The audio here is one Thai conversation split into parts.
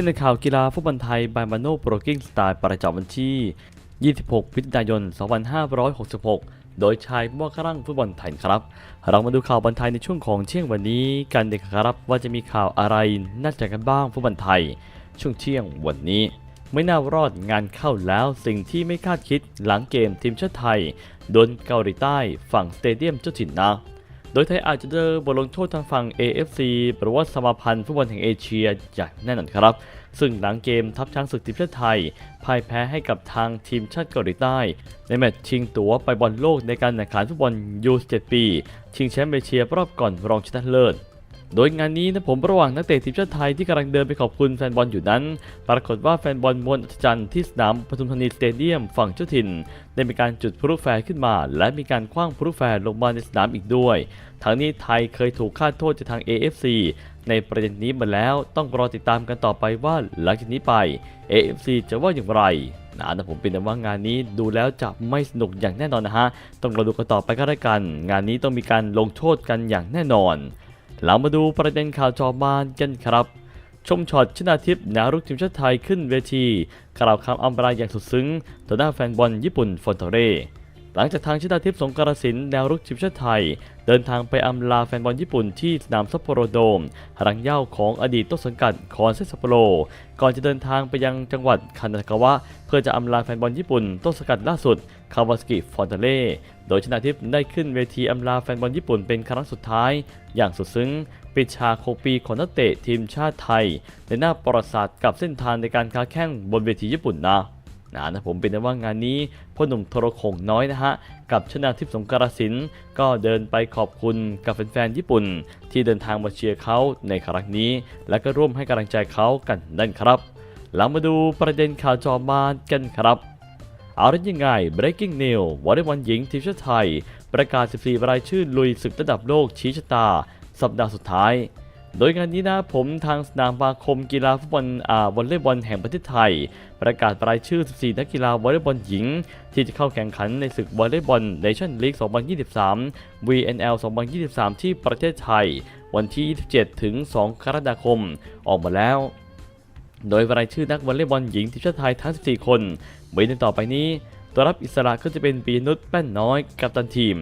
ช่นในข่าวกีฬาฟุตบอลไทยบายมาโนโปรกิ้งสไตล์ประจำวันที่ 26พฤศจิกายน 2566 โดยชายผู้ว่าครั่งฟุตบอลไทยครับ เรามาดูข่าวบอลไทยในช่วงของเที่ยงวันนี้กันเด็กครับว่าจะมีข่าวอะไรน่าจะกันบ้างฟุตบอลไทย ช่วงเที่ยงวันนี้ ไม่น่ารอดงานเข้าแล้วสิ่งที่ไม่คาดคิดหลังเกมทีมชาติไทยโดนเกาหลีใต้ฝั่งสเตเดียมเจ้าถิ่นนะ โดยไทยอาจจะเจอบทลงโทษทางฝั่ง AFC หรือว่าสมาพันธ์ฟุตบอลแห่งเอเชียอย่างแน่นอนครับ ซึ่งหลังเกมทัพช้างศึกทีมชาติไทยพ่ายแพ้ให้กับทางทีมชาติเกาหลีใต้ ในแมตช์ชิงตั๋วไปบอลโลกในการแข่งขันฟุตบอลยู17ปี ชิงแชมป์เอเชียรอบก่อนรองชนะเลิศ โดยงานนี้นะผมระหว่างนักเตะทีมชาติไทยที่กำลังเดินไปขอบคุณแฟนบอลอยู่นั้น ปรากฏว่าแฟนบอลมวลอัศจรรย์ที่สนามปทุมธานีสเตเดียมฝั่งเจ้าถิ่น ได้มีการจุดพลุแฟร์ขึ้นมา และมีการคว้างพลุแฟร์ลงมาในสนามอีกด้วย ทั้งนี้ไทยเคยถูกคาดโทษจากทาง AFC ในประเด็นนี้มาแล้วต้องรอติดตามกันต่อไปว่าหลังจากนี้ไป AFC จะว่าอย่างไรนะนะผมเป็นว่างานนี้ดูแล้วจะไม่สนุกอย่างแน่นอนนะฮะ ต้องรอดูกันต่อไปก็แล้วกัน งานนี้ต้องมีการลงโทษกันอย่างแน่นอน เรามาดูประเด็นข่าวจอมานกันครับ ชมช็อตชนาทิพย์นารุกทีมชาติไทยขึ้นเวที กล่าวคำอำลาอย่างสุดซึ้งต่อหน้าแฟนบอลญี่ปุ่นฟอนเทเร่หลังจากทางชนาทิพย์สงกรสินแนวรุกทีมชาติไทย เดินทางไปอำลาแฟนบอลญี่ปุ่นที่สนามซัปโปโรโดมรังเย้าของอดีตต้นสังกัดคอนเซซัปโปโร ก่อนจะเดินทางไปยังจังหวัดคานากาวะ เพื่อจะอำลาแฟนบอลญี่ปุ่นต้นสังกัดล่าสุดคาวาสกิฟอนเทเร่โดยชนาทิพย์ได้ขึ้นเวทีอำลาแฟนบอลญี่ปุ่นเป็นครั้งสุดท้าย อย่างสุดซึ้งปิดฉาก6ปีของนักเตะทีมชาติไทย ในหน้าประวัติศาสตร์กับเส้นทางในการค้าแข่งบนเวทีญี่ปุ่นนะ นะนะผมเป็นว่างานนี้พ่อหนุ่มโทรโขงน้อยนะฮะ กับชนาทิพย์สงกรสินก็เดินไปขอบคุณกับแฟนๆญี่ปุ่น ที่เดินทางมาเชียร์เขาในครั้งนี้ และก็ร่วมให้กำลังใจเขากันนั่นครับเรามาดูประเด็นข่าวจอมานกันครับเอาละยังไง breaking news วอลเลย์บอลหญิงทีมชาติไทย ประกาศ 14 รายชื่อลุยศึกระดับโลกชี้ชะตา สัปดาห์สุดท้าย โดยงานนี้นะผมทางสนามบาคมกีฬาฟุตบอลอ่าวอลเลย์บอลแห่งประเทศไทย ประกาศรายชื่อ 14 นักกีฬาวอลเลย์บอลหญิง ที่จะเข้าแข่งขันในศึกวอลเลย์บอลเนชั่นลีก 2023 VNL 2023 ที่ประเทศไทย วันที่ 27 ถึง 2 กรกฎาคม ออกมาแล้ว โดยรายชื่อนักวอลเลย์บอลหญิงทีมชาติไทยทั้ง 14 คนมีดังต่อไปนี้ ตัวรับอิสระก็จะเป็นปีนุชแป้นน้อยกัปตันทีม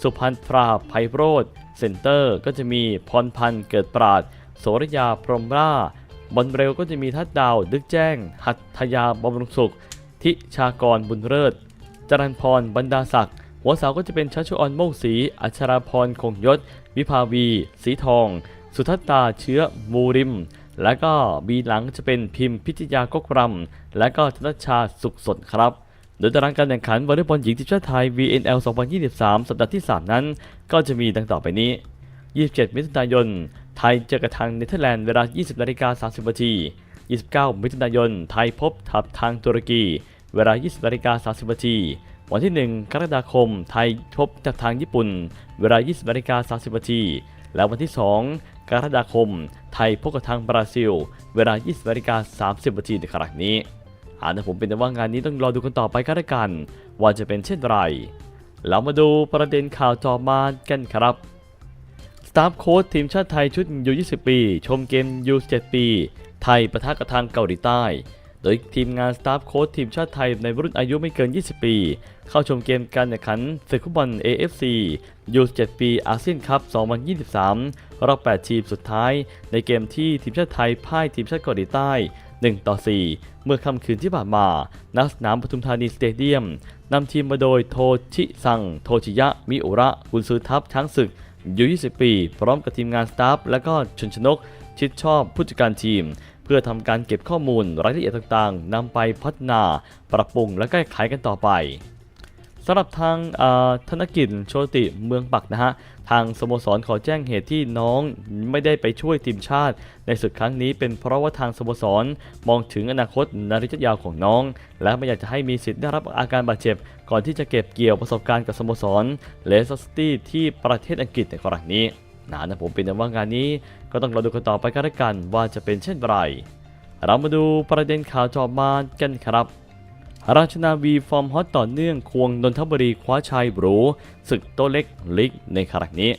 สุพันธ์ตราไพโรธเซนเตอร์ก็จะมีพรพันธ์เกิดปราดโสรยาพรหมราบอลเร็วก็จะมีทัดดาว ดึกแจ้ง หัตถยาบำรุงสุข ทิชากรบุญเลิศจรันพรบรรดาศักดิ์หัวเสาก็จะเป็นชัชออนโมกศรีอัชราพรคงยศ วิภาวี สีทอง สุทัตตาเชื้อมูริม และก็บีหลังจะเป็นพิมพ์พิทยากกรำและก็ธนชาสุขสดครับ โดยตารางการแข่งขันวอลเลย์บอลหญิงทีมชาติไทย VNL 2023 สัปดาห์ที่ 3 นั้น ก็จะมีดังต่อไปนี้ 27 มิถุนายน ไทยเจอกับทางเนเธอร์แลนด์เวลา 20นาฬิกา30นาที 29 มิถุนายน ไทยพบทับทางตุรกี เวลา 20นาฬิกา30นาที วันที่ 1 กรกฎาคม ไทยพบกับทางญี่ปุ่น เวลา 20นาฬิกา30นาที และวันที่ 2 กรกฎาคม ไทยพบกับทางบราซิล เวลา 20นาฬิกา30นาทีในครั้งนี้ อ่านะผมเป็นแต่ว่างานนี้ต้องรอดูกันต่อไปก็แล้วกัน ว่าจะเป็นเช่นไร เรามาดูประเด็นข่าวจอมากันครับสตาฟโค้ชทีมชาติไทยชุดยู20 ปี ชมเกมยู17ปี ไทยประทะกับทางเกาหลีใต้ โดยทีมงานสตาฟโค้ชทีมชาติไทยในรุ่นอายุไม่เกิน 20 ปี เข้าชมเกมการแข่งขันศึกฟุตบอล AFC U17 ปีอาเซียนคัพ 2023 รอบ 8 ทีมสุดท้าย ในเกมที่ทีมชาติไทยพ่ายทีมชาติเกาหลีใต้ 1 ต่อ 4 เมื่อค่ำคืนที่ผ่านมานักสนามปทุมธานีสเตเดียมนำทีมมาโดยโทชิซัง โทชิยะ มิโอระ กุนซือทัพช้างศึกยู20 ปี พร้อมกับทีมงานสตาฟและก็ชนชนก ชิดชอบผู้จัดการทีม เพื่อทำการเก็บข้อมูลรายละเอียดต่างๆนำไปพัฒนา ปรับปรุงและแก้ไขกันต่อไปำหรับทางธนกิจโชติเมืองปักนะฮะ ทางสโมสรขอแจ้งเหตุที่น้องไม่ได้ไปช่วยทีมชาติ ในศึกครั้งนี้เป็นเพราะว่าทางสโมสรมองถึงอนาคตในระยะยาวของน้อง และไม่อยากจะให้มีสิทธิ์ได้รับอาการบาดเจ็บ ก่อนที่จะเก็บเกี่ยวประสบการณ์กับสโมสรเลสสตี้ที่ประเทศอังกฤษในครั้งนี้นะนะผมเป็นแต่ว่างานนี้ก็ต้องรอดูกันต่อไปกันล้วกันว่าจะเป็นเช่นไรเรามาดูประเด็นข่าวจอมากันครับ ราชนาวีฟอร์มฮอตต่อเนื่องควงนนทบุรีคว้าชัยหรูศึกโตเล็กลิกในครั้งนี้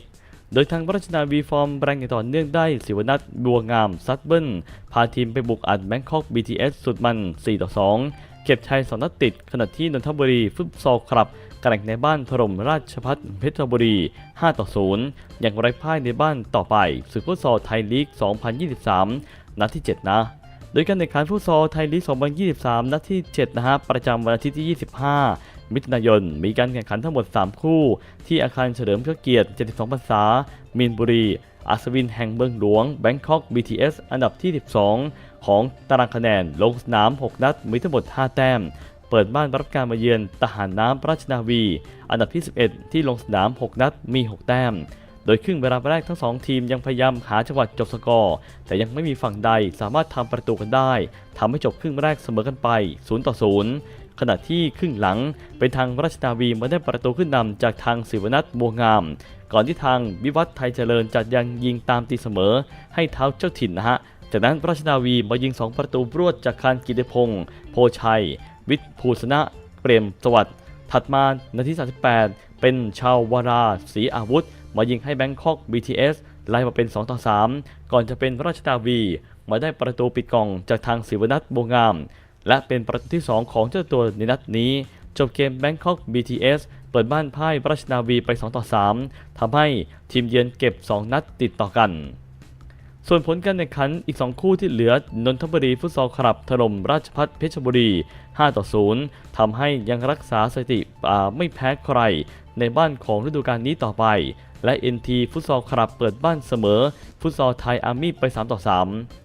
โดยทางราชนาวีฟอร์มแรงอย่างต่อเนื่องได้สิวนัทบัวงามซัดเบิลพาทีมไปบุกอัดแบงคอก BTS สุดมัน 4 ต่อ 2 เก็บชัย2นัดติด ขณะที่นนทบุรีฟุตซอลครับกแข่งในบ้านถล่มราชพัฒเพชรบุรี 5 ต่อ 0 อย่างไร้พ่ายในบ้านต่อไปศึกฟุตซอลไทยลีก 2023 นัดที่ 7 นะ โดยการแข่งขันฟุตซอลไทยลีก 2023 นัดที่ 7 นะฮะ ประจำวันอาทิตย์ที่ 25 มิถุนายน มีการแข่งขันทั้งหมด 3 คู่ ที่อาคารเฉลิมพระเกียรติ 72 พรรษา มีนบุรี อัศวินแห่งเมืองหลวง แบงคอก BTS อันดับที่ 12 ของตารางคะแนน ลงสนาม 6 นัด มีทั้งหมด 5 แต้ม เปิดบ้านรับการมาเยือนทหารน้ำราชนาวี อันดับที่ 11 ที่ลงสนาม 6 นัด มี 6 แต้ม โดยครึ่งเวลาแรกทั้ง 2 ทีมยังพยายามหาจังหวะจบสกอร์ แต่ยังไม่มีฝั่งใดสามารถทำประตูกันได้ทำให้จบครึ่งแรกเสมอกันไป0ต่อ0ขณะที่ครึ่งหลังเป็นทางราชนาวีมาได้ประตูขึ้นนำจากทางศิวนัทบัวงาม ก่อนที่ทางวิวัฒน์ไทยเจริญจะยังยิงตามตีเสมอ ให้เท้าเจ้าถิ่นนะฮะจากนั้นราชนาวีมายิง 2 ประตูรวดจากคานกิติพงศ์โพชัย วิทย์ภูสนะเปรมสวัสดิ์ถัดมานาที 38 เป็นชาววาราศรีอาวุธ มายิงให้แบงคอก BTS ไล่มาเป็น 2 ต่อ 3 ก่อนจะเป็นราชนาวี มาได้ประตูปิดกล่องจากทางศิวนัทบวงาม และเป็นประตูที่ 2 ของเจ้าตัวในนัดนี้ จบเกมแบงคอก BTS เปิดบ้านพ่ายราชนาวีไป 2 ต่อ 3ทำให้ทีมเยือนเก็บ 2 นัดติดต่อกันส่วนผลการแข่งขันอีก 2 คู่ที่เหลือนนทบุรีฟุตซอลคลับถล่มราชพัฒเพชรบุรี 5 ต่อ 0ทำให้ยังรักษาสถิติไม่แพ้ใคร ในบ้านของฤดูกาลนี้ต่อไป และ NT ฟุตซอลคลับเปิดบ้านเสมอ ฟุตซอลไทยอาร์มี่ไป 3 ต่อ 3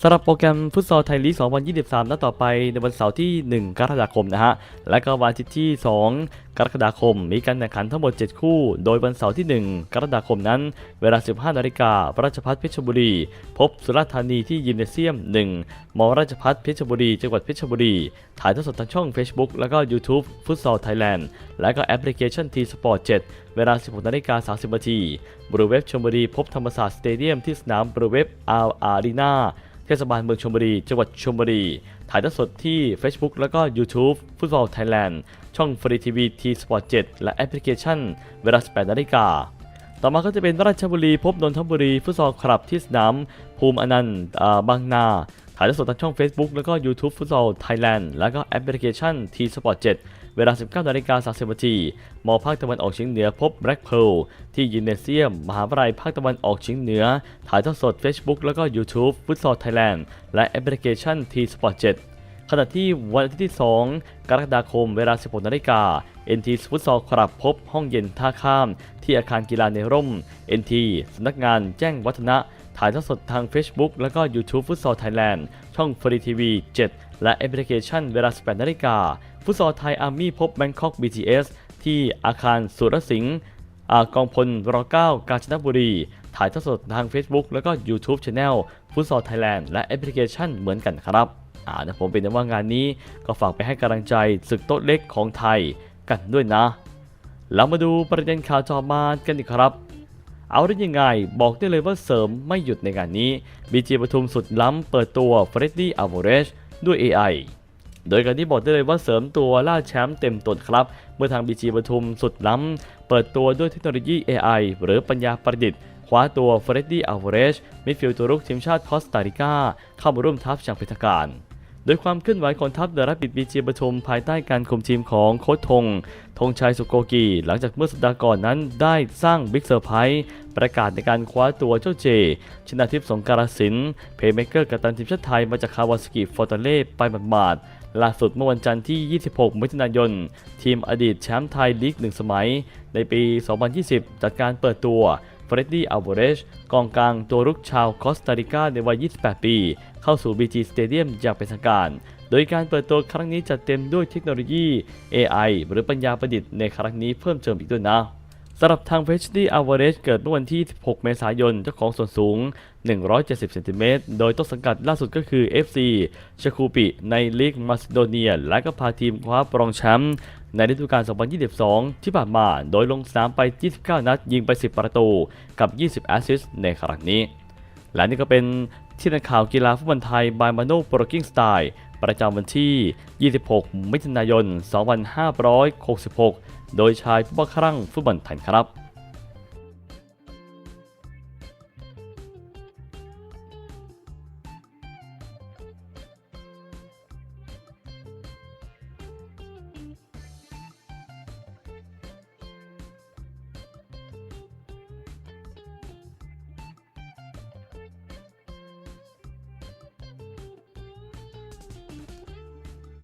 สำหรับโปรแกรมฟุตซอลไทยลีก 2023 นัดต่อไปในวันเสาร์ที่ 1 กรกฎาคมนะฮะ และก็วันอาทิตย์ที่ 2 กรกฎาคม มีการแข่งขันทั้งหมด 7 คู่ โดยวันเสาร์ที่ 1 กรกฎาคมนั้น เวลา 15 นาฬิการาชพัฒเพชรบุรี พบสุราษฎร์ธานีที่ยิมเนเซียม 1มราชพัฒเพชรบุรี จังหวัดเพชรบุรี ถ่ายทอดสดทางช่อง Facebook แล้วก็ YouTube ฟุตซอลไทยแลนด์ และก็แอปพลิเคชัน T Sport 7เวลา 16 นาฬิกา 30 นาทีบริเวณชลบุรี พบธรรมศาสตร์สเตเดียมที่สนามบริเวณอาร์อารีนา เทศบาลเมืองชลบุรี จังหวัดชลบุรี ถ่ายทอดสดที่ Facebook แล้วก็ YouTube ฟุตบอลไทยแลนด์ ช่องฟรีทีวีทีสปอร์ต7และแอปพลิเคชัน เวลา 18นาฬิกา ต่อมาก็จะเป็นราชบุรีพบนนทบุรี ฟุตซอลคลับที่สนาม ภูมิอนันต์บางนา ถ่ายทอดสดทางช่อง Facebook แล้วก็ YouTube ฟุตซอลไทยแลนด์แล้วก็แอปพลิเคชัน T Sport 7เเวลา 19นาฬิกา30นาทีมภาคตะวันออกเฉียงเหนือพบแบล็กเพลที่ยินเนเซียม มหาวิทยาลัยภาคตะวันออกเฉียงเหนือ ถ่ายทอดสด Facebook แล้วก็ YouTube ฟุตซอลไทยแลนด์และแอปพลิเคชัน T Sport 7ขณะที่วันอาทิตย์ที่ 2 กรกฎาคมเวลา 16นาฬิกา NT ฟุตซอลคลับพบห้องเย็นท่าข้าม ที่อาคารกีฬาในร่ม NT สำนักงานแจ้งวัฒนะ ถ่ายทอดสดทาง Facebook แล้วก็ YouTube ฟุตซอลไทยแลนด์ ช่องฟรีทีวี7 และแอปพลิเคชันเวลา 18นาฬิกาฟุตซอลไทยอาร์มี่พบแบงคอก BTS ที่อาคารสุรสิงห์กองพลร9กาญจนบุรี ถ่ายทอดสดทาง Facebook แล้วก็ YouTube Channel ฟุตซอลไทยแลนด์และแอปพลิเคชันเหมือนกันครับอ่านะผมเป็นว่างานนี้ก็ฝากไปให้กำลังใจศึกโต๊ะเล็กของไทยกันด้วยนะ แล้วมาดูประเด็นข่าวจอมากันอีกครับ เอาได้ยังไง บอกได้เลยว่าเสริมไม่หยุดในงานนี้ BG ปทุมสุดล้ำเปิดตัวเฟรดดี้อัลวเรสด้วย AI โดยการที่บอกได้เลยว่าเสริมตัวล่าแชมป์เต็มตนครับ เมื่อทาง BG ปทุมสุดล้ำ เปิดตัวด้วยเทคโนโลยี AI หรือปัญญาประดิษฐ์คว้าตัวเฟรดดี้อัลวเรสมิดฟิลด์ตัวรุกทีมชาติคอสตาริกาเข้ามาร่วมทัพอย่างเป็นทางการ โดยความเคลื่อนไหวของทัพเดอะรับบิดบีจีปทุมภายใต้การคุมทีมของโค้ชธงธงชัยสุโกกี หลังจากเมื่อสัปดาห์ก่อนนั้นได้สร้างบิ๊กเซอร์ไพรส์ประกาศในการคว้าตัวเจ้าเจ ชนะทิพย์สงการสิน เพย์เมเกอร์กัปตันทีมชาติไทยมาจากคาวาสกิฟอร์ตเล่ไปหมาดล่าสุดเมื่อวันจันทร์ที่ 26 มิถุนายน ทีมอดีตแชมป์ไทยลีกหนึ่งสมัย ในปี 2020จัดการเปิดตัว เฟรดดี้อัลวาเรสกองกลางตัวรุกชาวคอสตาริกาในวัย 28 ปี เข้าสู่ BG Stadium อย่างเป็นทางการ โดยการเปิดตัวครั้งนี้จัดเต็มด้วยเทคโนโลยี AI หรือปัญญาประดิษฐ์ในครั้งนี้เพิ่มเติมอีกด้วยนะสำหรับทางเฟชดี้อัลวเรสเกิดเมื่อวันที่ 16 เมษายน เจ้าของส่วนสูง 170 เซนติเมตร โดยต้นสังกัดล่าสุดก็คือ FC ชคูปิ ในลีกมาซิโดเนีย และก็พาทีมคว้ารองแชมป์ ในฤดูกาล 2022 ที่ผ่านมา โดยลงสนามไป 29 นัด ยิงไป 10 ประตู กับ 20 แอสซิสต์ในครั้งนี้ และนี่ก็เป็นที่นักข่าวกีฬาฟุตบอลไทยบายมาโนโปรกิ้งสไตล์ประจำวันที่ 26 มิถุนายน 2566 โดยชายผู้บ้าคลั่งฟุตบอลไทยครับ